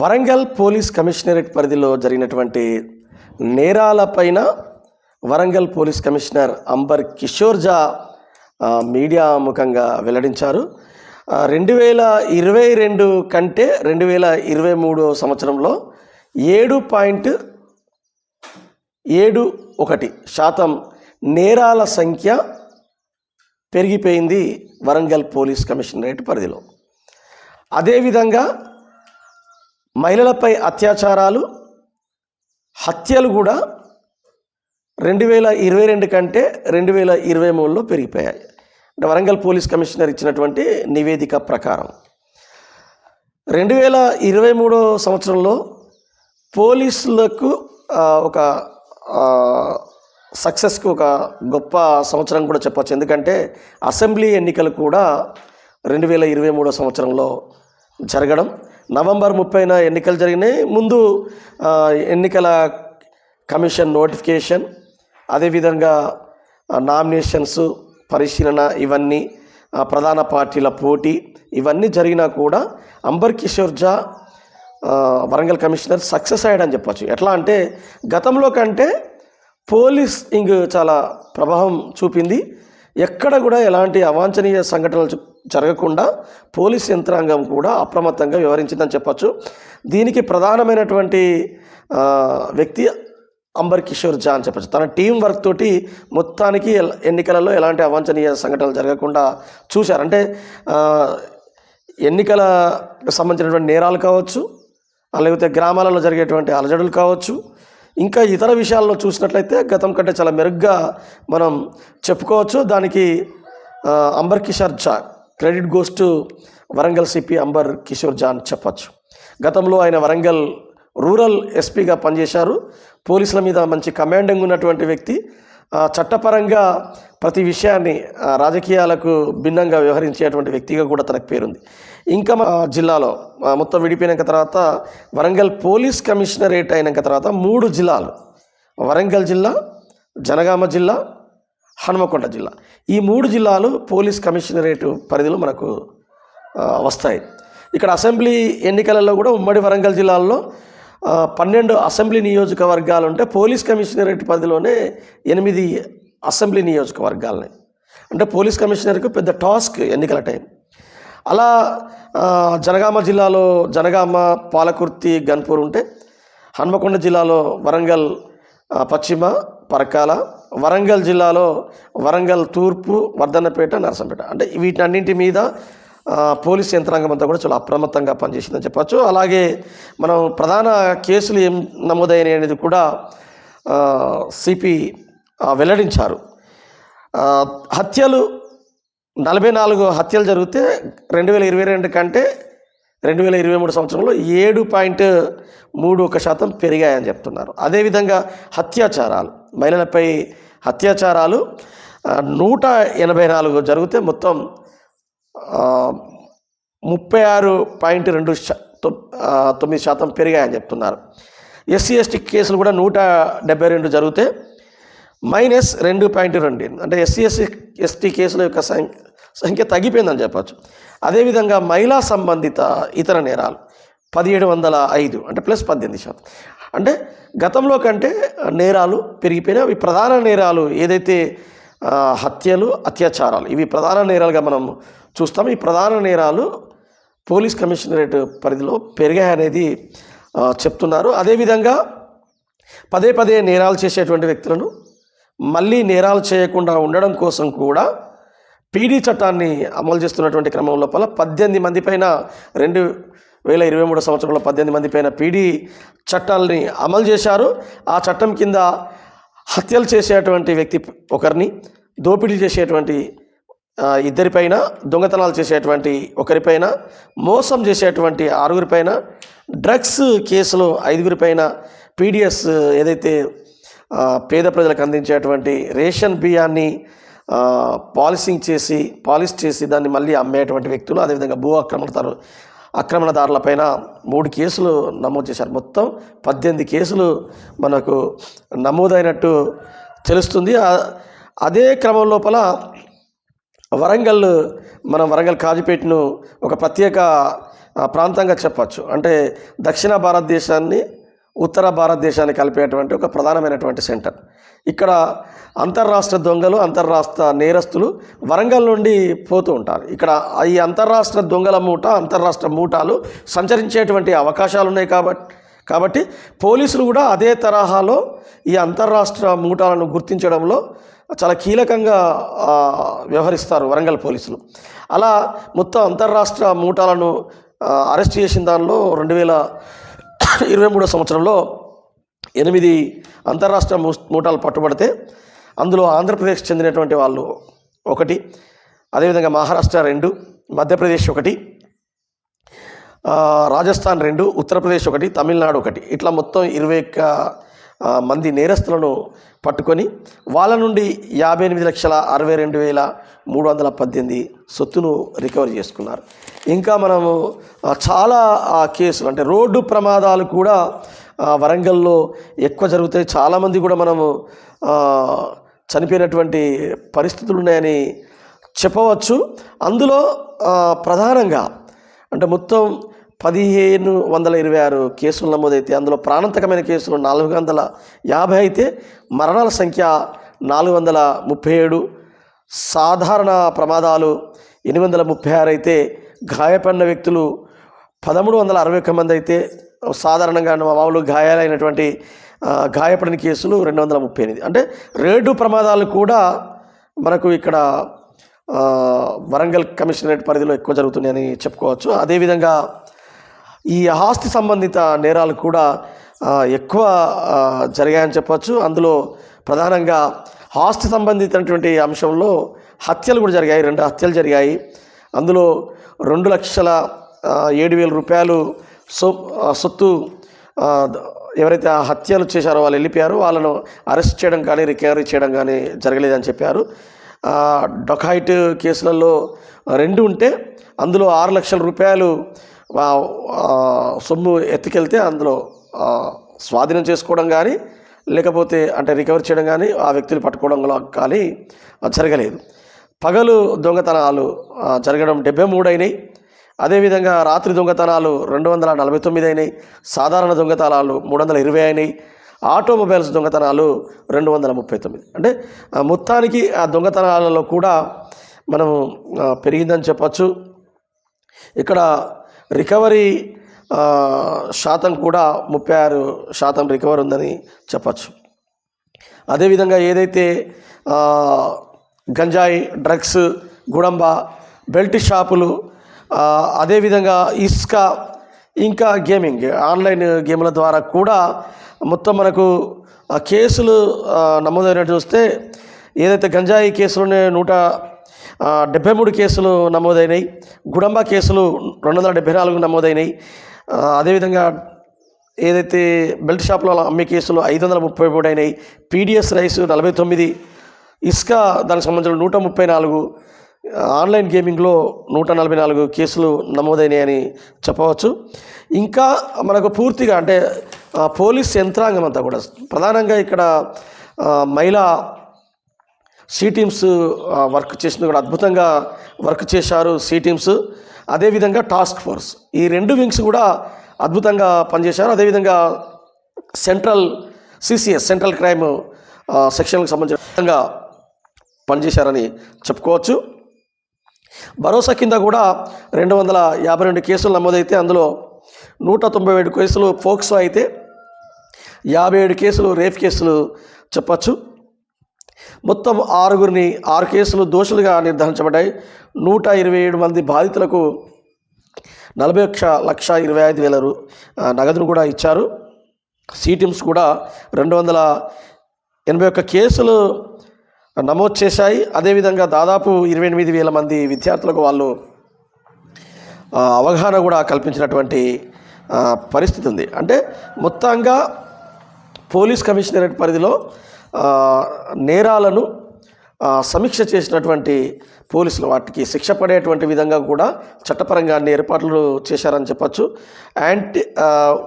Warangal police commissionerate పరిధిలో జరిగినటువంటి నేరాలపైన Warangal police commissioner Ambar Kishore Jha media ముఖంగా వెల్లడించారు. రెండు వేల ఇరవై రెండు కంటే రెండు వేల ఇరవై మూడో సంవత్సరంలో ఏడు పాయింట్ ఏడు ఒకటి శాతం నేరాల సంఖ్య పెరిగిపోయింది వరంగల్ పోలీస్ కమిషనరేట్ పరిధిలో. అదేవిధంగా మహిళలపై అత్యాచారాలు హత్యలు కూడా రెండు వేల ఇరవై రెండు కంటే రెండు వేల ఇరవై మూడులో పెరిగిపోయాయి. అంటే వరంగల్ పోలీస్ కమిషనర్ ఇచ్చినటువంటి నివేదిక ప్రకారం రెండు వేల ఇరవై మూడో సంవత్సరంలో పోలీసులకు ఒక సక్సెస్కి ఒక గొప్ప సంవత్సరం కూడా చెప్పచ్చు. ఎందుకంటే అసెంబ్లీ ఎన్నికలు కూడా రెండు వేల ఇరవై మూడో సంవత్సరంలో జరగడం నవంబర్ ముప్పైన ఎన్నికలు జరిగినాయి. ముందు ఎన్నికల కమిషన్ నోటిఫికేషన్ అదేవిధంగా నామినేషన్స్ పరిశీలన ఇవన్నీ ప్రధాన పార్టీల పోటీ ఇవన్నీ జరిగినా కూడా అంబర్ కిషోర్ జా వరంగల్ కమిషనర్ సక్సెస్ అయ్యాడని చెప్పచ్చు. ఎట్లా అంటే గతంలో కంటే పోలీస్ ఇంగ్ చాలా ప్రభావం చూపింది. ఎక్కడ కూడా ఎలాంటి అవాంఛనీయ సంఘటనలు జరగకుండా పోలీస్ యంత్రాంగం కూడా అప్రమత్తంగా వ్యవహరించిందని చెప్పచ్చు. దీనికి ప్రధానమైనటువంటి వ్యక్తి అంబర్ కిషోర్ జా అని చెప్పచ్చు. తన టీం వర్క్ తోటి మొత్తానికి ఎన్నికలలో ఎలాంటి అవాంఛనీయ సంఘటనలు జరగకుండా చూశారు. అంటే ఎన్నికల సంబంధించినటువంటి నేరాలు కావచ్చు లేకపోతే గ్రామాలలో జరిగేటువంటి అలజడులు కావచ్చు ఇంకా ఇతర విషయాల్లో చూసినట్లయితే గతం కంటే చాలా మెరుగ్గా మనం చెప్పుకోవచ్చు. దానికి Ambar Kishore Jha credit goes to Warangal CP Ambar Kishore Jha అని చెప్పచ్చు. గతంలో ఆయన వరంగల్ రూరల్ ఎస్పీగా పనిచేశారు. పోలీసుల మీద మంచి కమాండింగ్ ఉన్నటువంటి వ్యక్తి. చట్టపరంగా ప్రతి విషయాన్ని రాజకీయాలకు భిన్నంగా వ్యవహరించేటువంటి వ్యక్తిగా కూడా తనకు పేరుంది. ఇంకా మా జిల్లాలో మొత్తం విడిపోయినాక తర్వాత వరంగల్ పోలీస్ కమిషనరేట్ అయినాక తర్వాత మూడు జిల్లాలు. వరంగల్ జిల్లా జనగామ జిల్లా హనుమకొండ జిల్లా. ఈ మూడు జిల్లాలు పోలీస్ కమిషనరేట్ పరిధిలో మనకు వస్తాయి. ఇక్కడ అసెంబ్లీ ఎన్నికలలో కూడా ఉమ్మడి వరంగల్ జిల్లాల్లో పన్నెండు అసెంబ్లీ నియోజకవర్గాలు ఉంటే పోలీస్ కమిషనరేట్ పరిధిలోనే ఎనిమిది అసెంబ్లీ నియోజకవర్గాలని. అంటే పోలీస్ కమిషనర్కు పెద్ద టాస్క్ ఎన్నికల టైం. అలా జనగామ జిల్లాలో జనగామ పాలకుర్తి గన్పూర్ ఉంటే హన్మకొండ జిల్లాలో వరంగల్ పశ్చిమ పరకాల వరంగల్ జిల్లాలో వరంగల్ తూర్పు వర్ధన్నపేట నరసంపేట. అంటే వీటన్నింటి మీద పోలీస్ యంత్రాంగం అంతా కూడా చాలా అప్రమత్తంగా పనిచేసిందని చెప్పచ్చు. అలాగే మనం ప్రధాన కేసులు ఏం నమోదైనాయి అనేది కూడా సిపి వెల్లడించారు. హత్యలు నలభై నాలుగు హత్యలు జరిగితే రెండు వేల ఇరవై రెండు కంటే రెండు వేల ఇరవై మూడు సంవత్సరంలో ఏడు పాయింట్ మూడు ఒక శాతం పెరిగాయని చెప్తున్నారు. అదేవిధంగా హత్యాచారాలు మహిళలపై హత్యాచారాలు నూట ఎనభై నాలుగు జరిగితే మొత్తం ముప్పై ఆరు పాయింట్ రెండు తొమ్మిది శాతం పెరిగాయని చెప్తున్నారు. ఎస్సీ ఎస్టీ కేసులు కూడా నూట డెబ్బై రెండు జరిగితే మైనస్ రెండు పాయింట్ రెండు. అంటే ఎస్సీ ఎస్సీ ఎస్టీ కేసుల యొక్క సంఖ్య సంఖ్య తగ్గిపోయిందని చెప్పచ్చు. అదేవిధంగా మహిళా సంబంధిత ఇతర నేరాలు పదిహేడు వందల ఐదు అంటే ప్లస్ పద్దెనిమిది శాతం. అంటే గతంలో కంటే నేరాలు పెరిగిపోయినా అవి ప్రధాన నేరాలు ఏదైతే హత్యలు అత్యాచారాలు ఇవి ప్రధాన నేరాలుగా మనం చూస్తాం. ఈ ప్రధాన నేరాలు పోలీస్ కమిషనరేట్ పరిధిలో పెరిగాయనేది చెప్తున్నారు. అదేవిధంగా పదే పదే నేరాలు చేసేటువంటి వ్యక్తులను మళ్ళీ నేరాలు చేయకుండా ఉండడం కోసం కూడా పీడీ చట్టాన్ని అమలు చేస్తున్నటువంటి క్రమం లోపల పద్దెనిమిది మంది పైన రెండు వేల ఇరవై మూడు సంవత్సరంలో పద్దెనిమిది మంది పైన పీడీ చట్టాలని అమలు చేశారు. ఆ చట్టం కింద హత్యలు చేసేటువంటి వ్యక్తి ఒకరిని దోపిడీ చేసేటువంటి ఇద్దరిపైన దొంగతనాలు చేసేటువంటి ఒకరిపైన మోసం చేసేటువంటి ఆరుగురిపైన డ్రగ్స్ కేసులో ఐదుగురిపైన పీడిఎస్ ఏదైతే పేద ప్రజలకు అందించేటువంటి రేషన్ బియ్యాన్ని పాలిసింగ్ చేసి పాలిష్ చేసి దాన్ని మళ్ళీ అమ్మేటువంటి వ్యక్తులు అదేవిధంగా భూ ఆక్రమణదారు ఆక్రమణదారులపైన మూడు కేసులు నమోదు చేశారు. మొత్తం పద్దెనిమిది కేసులు మనకు నమోదైనట్టు తెలుస్తుంది. అదే క్రమం లోపల వరంగల్ మనం వరంగల్ కాజీపేటను ఒక ప్రత్యేక ప్రాంతంగా చెప్పచ్చు. అంటే దక్షిణ భారతదేశాన్ని ఉత్తర భారతదేశాన్ని కలిపేటువంటి ఒక ప్రధానమైనటువంటి సెంటర్. ఇక్కడ అంతర్రాష్ట్ర దొంగలు అంతర్రాష్ట్ర నేరస్తులు వరంగల్ నుండి పోతూ ఉంటారు. ఇక్కడ ఈ అంతర్రాష్ట్ర దొంగల మూట అంతర్రాష్ట్ర మూటాలు సంచరించేటువంటి అవకాశాలు ఉన్నాయి కాబట్టి కాబట్టి పోలీసులు కూడా అదే తరహాలో ఈ అంతర్రాష్ట్ర మూటాలను గుర్తించడంలో చాలా కీలకంగా వ్యవహరిస్తారు వరంగల్ పోలీసులు. అలా మొత్తం అంతర్రాష్ట్ర మూటాలను అరెస్ట్ చేసిన దానిలో రెండు వేల ఇరవై మూడో సంవత్సరంలో ఎనిమిది అంతర్రాష్ట్ర మూ- మూటాలు పట్టుబడితే అందులో ఆంధ్రప్రదేశ్ చెందినటువంటి వాళ్ళు ఒకటి అదేవిధంగా మహారాష్ట్ర రెండు మధ్యప్రదేశ్ ఒకటి రాజస్థాన్ రెండు ఉత్తరప్రదేశ్ ఒకటి తమిళనాడు ఒకటి. ఇట్లా మొత్తం ఇరవై ఒక్క మంది నేరస్తులను పట్టుకొని వాళ్ళ నుండి యాభై ఎనిమిది లక్షల అరవై రెండు వేల మూడు వందల పద్దెనిమిది సొత్తును రికవరీ చేసుకున్నారు. ఇంకా మనము చాలా కేసులు అంటే రోడ్డు ప్రమాదాలు కూడా వరంగల్లో ఎక్కువ జరుగుతాయి. చాలామంది కూడా మనము చనిపోయినటువంటి పరిస్థితులు ఉన్నాయని చెప్పవచ్చు. అందులో ప్రధానంగా అంటే మొత్తం పదిహేను వందల ఇరవై ఆరు కేసులు నమోదైతే అందులో ప్రాణాంతకమైన కేసులు నాలుగు వందల యాభై అయితే మరణాల సంఖ్య నాలుగు వందల ముప్పై ఏడు. సాధారణ ప్రమాదాలు ఎనిమిది వందల ముప్పై ఆరు అయితే గాయపడిన వ్యక్తులు పదమూడు వందల అరవై ఒక్క మంది అయితే సాధారణంగా మామూలు గాయాలైనటువంటి గాయపడిన కేసులు రెండు వందల ముప్పై ఎనిమిది. అంటే రేడు ప్రమాదాలు కూడా మనకు ఇక్కడ వరంగల్ కమిషనరేట్ పరిధిలో ఎక్కువ జరుగుతున్నాయని చెప్పుకోవచ్చు. అదేవిధంగా ఈ ఆస్తి సంబంధిత నేరాలు కూడా ఎక్కువ జరిగాయని చెప్పవచ్చు అందులో ప్రధానంగా ఆస్తి సంబంధితమైనటువంటి అంశంలో హత్యలు కూడా జరిగాయి. రెండు హత్యలు జరిగాయి. అందులో రెండు లక్షల ఏడు వేల రూపాయలు సో సొత్తు ఎవరైతే ఆ హత్యలు చేశారో వాళ్ళు వెళ్ళిపోయారు. వాళ్ళను అరెస్ట్ చేయడం కానీ రికవరీ చేయడం కానీ జరగలేదని చెప్పారు. డొకాయిట్ కేసులలో రెండు ఉంటే అందులో ఆరు లక్షల రూపాయలు సొమ్ము ఎత్తుకెళ్తే అందులో స్వాధీనం చేసుకోవడం కానీ లేకపోతే అంటే రికవర్ చేయడం కానీ ఆ వ్యక్తులు పట్టుకోవడం కానీ జరగలేదు. పగలు దొంగతనాలు జరగడం డెబ్బై మూడు అయినాయి. అదేవిధంగా రాత్రి దొంగతనాలు రెండు వందల నలభై తొమ్మిది అయినాయి. సాధారణ దొంగతనాలు మూడు వందల ఇరవై అయినాయి. ఆటోమొబైల్స్ దొంగతనాలు రెండు వందల ముప్పై తొమ్మిది. అంటే మొత్తానికి ఆ దొంగతనాలలో కూడా మనము పెరిగిందని చెప్పచ్చు. ఇక్కడ రికవరీ శాతం కూడా ముప్పై ఆరు శాతం రికవర్ ఉందని చెప్పచ్చు. అదేవిధంగా ఏదైతే గంజాయి డ్రగ్స్ గుడంబ బెల్ట్ షాపులు అదేవిధంగా ఇసుక ఇంకా గేమింగ్ ఆన్లైన్ గేమ్ల ద్వారా కూడా మొత్తం మనకు కేసులు నమోదైనట్టు చూస్తే ఏదైతే గంజాయి కేసులోనే నూట డెబ్బై మూడు కేసులు నమోదైనాయి. గుడంబ కేసులు రెండు వందల డెబ్బై నాలుగు నమోదైనాయి. అదేవిధంగా ఏదైతే బెల్ట్ షాప్లో అమ్మే కేసులు ఐదు వందల ముప్పై మూడు అయినాయి పీడిఎస్ రైస్ నలభై తొమ్మిది. ఇసుక దానికి సంబంధించిన నూట ముప్పై నాలుగు. ఆన్లైన్ గేమింగ్లో నూట నలభై నాలుగు కేసులు నమోదైనాయని చెప్పవచ్చు. ఇంకా మనకు పూర్తిగా అంటే పోలీస్ యంత్రాంగం అంతా కూడా ప్రధానంగా ఇక్కడ మహిళా సి టీమ్స్ వర్క్ చేసింది కూడా అద్భుతంగా వర్క్ చేశారు సి టీమ్స్. అదేవిధంగా టాస్క్ ఫోర్స్. ఈ రెండు వింగ్స్ కూడా అద్భుతంగా పనిచేశారు. అదేవిధంగా సెంట్రల్ సిసిఎస్ సెంట్రల్ క్రైమ్ సెక్షన్కి సంబంధించిన పనిచేశారని చెప్పుకోవచ్చు. భరోసా కింద కూడా రెండు వందల యాభై రెండు కేసులు నమోదైతే అందులో నూట తొంభై ఏడు కేసులు ఫోక్సో అయితే యాభై ఏడు కేసులు రేప్ కేసులు చెప్పచ్చు. మొత్తం ఆరుగురిని ఆరు కేసులు దోషులుగా నిర్ధారించబడ్డాయి. నూట ఇరవై ఏడు మంది బాధితులకు నలభై ఒక్క లక్ష ఇరవై ఐదు వేల నగదును కూడా ఇచ్చారు. సీటీమ్స్ కూడా రెండు వందల ఎనభై ఒక్క కేసులు నమోదు చేశాయి. అదేవిధంగా దాదాపు ఇరవై ఎనిమిది వేల మంది విద్యార్థులకు వాళ్ళు అవగాహన కూడా కల్పించినటువంటి పరిస్థితి ఉంది. అంటే మొత్తంగా పోలీస్ కమిషనరేట్ పరిధిలో నేరాలను సమీక్ష చేసినటువంటి పోలీసులు వాటికి శిక్ష పడేటువంటి విధంగా కూడా చట్టపరంగా అన్ని ఏర్పాట్లు చేశారని చెప్పచ్చు. యాంటీ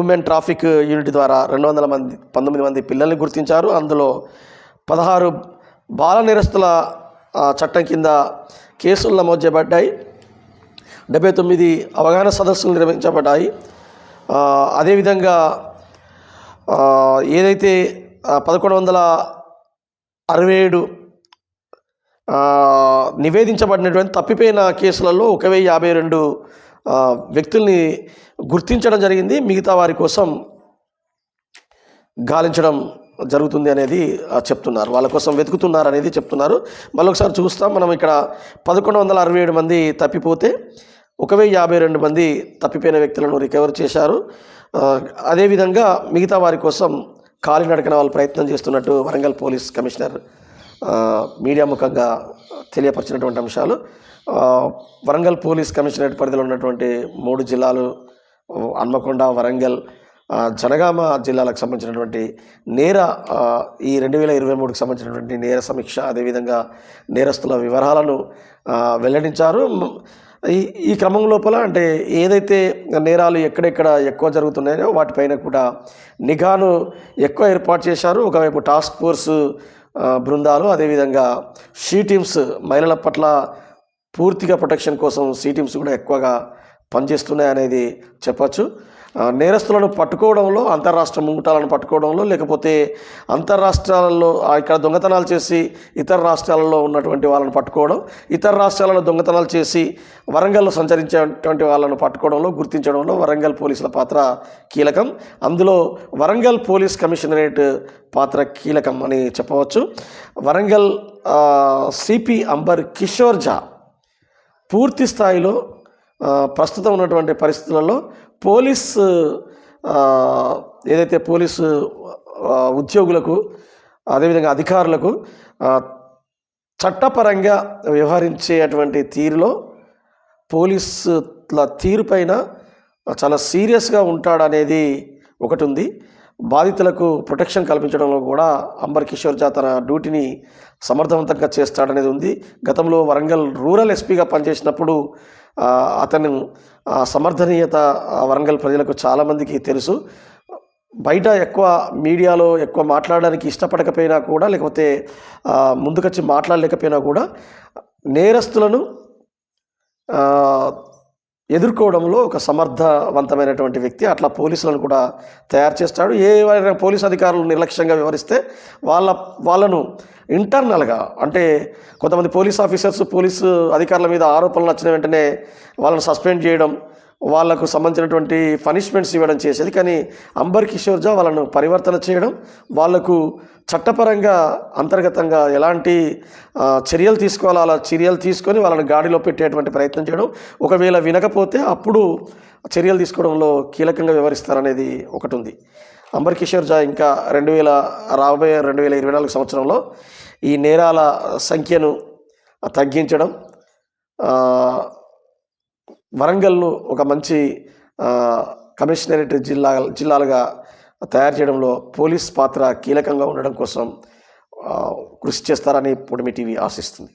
ఉమెన్ ట్రాఫిక్ యూనిట్ ద్వారా రెండు వందల మంది పంతొమ్మిది మంది పిల్లల్ని గుర్తించారు. అందులో పదహారు బాల నిరస్తుల చట్టం కింద కేసులు నమోదు చేయబడ్డాయి డెబ్బై తొమ్మిది అవగాహన సదస్సులు నిర్వహించబడ్డాయి. అదేవిధంగా ఏదైతే పదకొండు వందల అరవై ఏడు నివేదించబడినటువంటి తప్పిపోయిన కేసులలో ఒక వెయ్యి యాభై రెండు వ్యక్తుల్ని గుర్తించడం జరిగింది. మిగతా వారి కోసం గాలించడం జరుగుతుంది అనేది చెప్తున్నారు. వాళ్ళ కోసం వెతుకుతున్నారు అనేది చెప్తున్నారు. మళ్ళీ ఒకసారి చూస్తాం. మనం ఇక్కడ పదకొండు వందల అరవై ఏడు మంది తప్పిపోతే ఒక వెయ్యి యాభై రెండు మంది తప్పిపోయిన వ్యక్తులను రికవర్ చేశారు. అదేవిధంగా మిగతా వారి కోసం కాలినడకన వాళ్ళు ప్రయత్నం చేస్తున్నట్టు వరంగల్ పోలీస్ కమిషనర్ మీడియా ముఖంగా తెలియపరిచినటువంటి అంశాలు. వరంగల్ పోలీస్ కమిషనరేట్ పరిధిలో ఉన్నటువంటి మూడు జిల్లాలు హన్మకొండ వరంగల్ జనగామ జిల్లాలకు సంబంధించినటువంటి నేర ఈ రెండు వేల ఇరవై మూడుకు సంబంధించినటువంటి నేర సమీక్ష అదేవిధంగా నేరస్తుల వివరాలను వెల్లడించారు. ఈ ఈ క్రమం లోపల అంటే ఏదైతే నేరాలు ఎక్కడెక్కడ ఎక్కువ జరుగుతున్నాయో వాటిపైన కూడా నిఘాను ఎక్కువ ఏర్పాటు చేశారు. ఒకవైపు టాస్క్ ఫోర్స్ బృందాలు అదేవిధంగా షీ టీమ్స్ మహిళల పట్ల పూర్తిగా ప్రొటెక్షన్ కోసం సీ టీమ్స్ కూడా ఎక్కువగా పనిచేస్తున్నాయి అనేది చెప్పచ్చు. నేరస్తులను పట్టుకోవడంలో అంతర్రాష్ట్ర ముంగుటాలను పట్టుకోవడంలో లేకపోతే అంతర్రాష్ట్రాలలో ఇక్కడ దొంగతనాలు చేసి ఇతర రాష్ట్రాలలో ఉన్నటువంటి వాళ్ళను పట్టుకోవడం ఇతర రాష్ట్రాలలో దొంగతనాలు చేసి వరంగల్లో సంచరించేటువంటి వాళ్ళను పట్టుకోవడంలో గుర్తించడంలో వరంగల్ పోలీసుల పాత్ర కీలకం. అందులో వరంగల్ పోలీస్ కమిషనరేట్ పాత్ర కీలకం అని చెప్పవచ్చు. వరంగల్ సిపి అంబర్ కిషోర్ జా పూర్తి స్థాయిలో ప్రస్తుతం ఉన్నటువంటి పరిస్థితులలో పోలీస్ ఏదైతే పోలీసు ఉద్యోగులకు అదేవిధంగా అధికారులకు చట్టపరంగా వ్యవహరించేటువంటి తీరులో పోలీసుల తీరుపైన చాలా సీరియస్గా ఉంటాడనేది ఒకటి ఉంది బాధితులకు ప్రొటెక్షన్ కల్పించడంలో కూడా అంబర్ కిషోర్ జా తన డ్యూటీని సమర్థవంతంగా చేస్తాడనేది ఉంది. గతంలో వరంగల్ రూరల్ ఎస్పీగా పనిచేసినప్పుడు అతను సమర్థనీయత వరంగల్ ప్రజలకు చాలామందికి తెలుసు. బయట ఎక్కువ మీడియాలో ఎక్కువ మాట్లాడడానికి ఇష్టపడకపోయినా కూడా లేకపోతే ముందుకొచ్చి మాట్లాడలేకపోయినా కూడా నేరస్తులను ఎదుర్కోవడంలో ఒక సమర్థవంతమైనటువంటి వ్యక్తి. అట్లా పోలీసులను కూడా తయారు చేస్తాడు. ఏ పోలీసు అధికారులు నిర్లక్ష్యంగా వివరిస్తే వాళ్ళ వాళ్ళను ఇంటర్నల్గా అంటే కొంతమంది పోలీస్ ఆఫీసర్స్ పోలీసు అధికారుల మీద ఆరోపణలు వచ్చిన వెంటనే వాళ్ళని సస్పెండ్ చేయడం వాళ్ళకు సంబంధించినటువంటి పనిష్మెంట్స్ ఇవ్వడం చేసేది. కానీ అంబర్ కిషోర్ జా వాళ్ళను పరివర్తన చేయడం వాళ్ళకు చట్టపరంగా అంతర్గతంగా ఎలాంటి చర్యలు తీసుకోవాలో అలా చర్యలు తీసుకొని వాళ్ళని గాడిలో పెట్టేటువంటి ప్రయత్నం చేయడం. ఒకవేళ వినకపోతే అప్పుడు చర్యలు తీసుకోవడంలో కీలకంగా వ్యవహరిస్తారనేది ఒకటి ఉంది. అంబర్ కిషోర్ జా ఇంకా రెండు వేల రాబోయే రెండు వేల ఇరవై నాలుగు సంవత్సరంలో ఈ నేరాల సంఖ్యను తగ్గించడం వరంగల్ను ఒక మంచి కమిషనరేట్ జిల్లా జిల్లాలుగా తయారు చేయడంలో పోలీస్ పాత్ర కీలకంగా ఉండడం కోసం కృషి చేస్తారని పొడిమి టీవీ ఆశిస్తుంది.